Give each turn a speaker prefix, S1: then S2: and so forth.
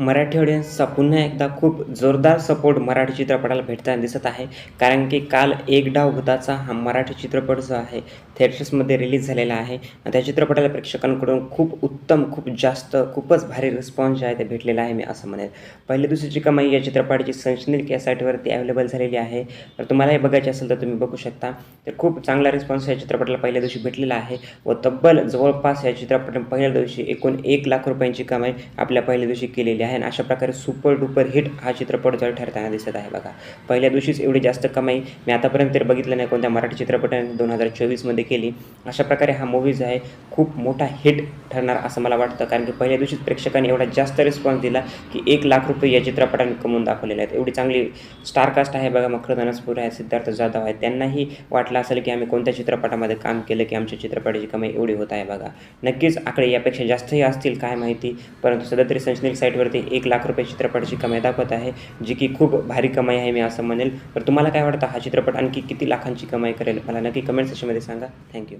S1: मराठी ऑडियन्सचा पुन्हा एकदा खूप जोरदार सपोर्ट मराठी चित्रपटाला भेटताना दिसत आहे. कारण की काल एक डाव भूताचा हा मराठी चित्रपट जो आहे थिएटर्समध्ये रिलीज झालेला आहे. आणि त्या चित्रपटाला प्रेक्षकांकडून खूप उत्तम खूप जास्त खूपच भारी रिस्पॉन्स जे आहे ते भेटलेला आहे मी असं म्हणेल. पहिल्या दिवशीची कमाई या चित्रपटाची संशनील कॅसाईटवरती अवेलेबल झालेली आहे. तर तुम्हालाही बघायची असेल तर तुम्ही बघू शकता. तर खूप चांगला रिस्पॉन्स या चित्रपटाला पहिल्या दिवशी भेटलेला आहे व तब्बल जवळपास या चित्रपटाने पहिल्या दिवशी एकूण एक लाख रुपयांची कमाई आपल्या पहिल्या दिवशी केलेली आहे. आणि अशा प्रकारे सुपर डुपर हिट हा चित्रपट जो ठरताना दिसत आहे बघा. पहिल्या दिवशीच एवढी जास्त कमाई मी आतापर्यंत तरी बघितलं नाही कोणत्या मराठी चित्रपटाने दोन हजार चोवीसमध्ये केली. अशा प्रकारे हा मूवी जो आहे खूप मोठा हिट ठरणार असं मला वाटतं. कारण की पहिल्या दिवशीच प्रेक्षकांनी एवढा जास्त रिस्पॉन्स दिला की एक लाख रुपये या चित्रपटाने कमवून दाखवलेले आहेत. एवढी चांगली स्टारकास्ट आहे बघा मखर धनसपूर आहे सिद्धार्थ जाधव आहे त्यांनाही वाटलं असेल की आम्ही कोणत्या चित्रपटामध्ये काम केलं की आमच्या चित्रपटाची कमाई एवढी होत आहे बघा. नक्कीच आकडे यापेक्षा जास्तही असतील काय माहिती परंतु सध्या तरी संशनिक साईटवरती एक लाख रुपये चित्रपटाची कमाई दाखवत आहे जी की खूप भारी कमाई आहे मी असं म्हणेल. तर तुम्हाला काय वाटतं? हा चित्रपट आणखी किती लाखांची कमाई करेल? मला नक्की कमेंट सेक्शनमध्ये सांगा. थँक्यू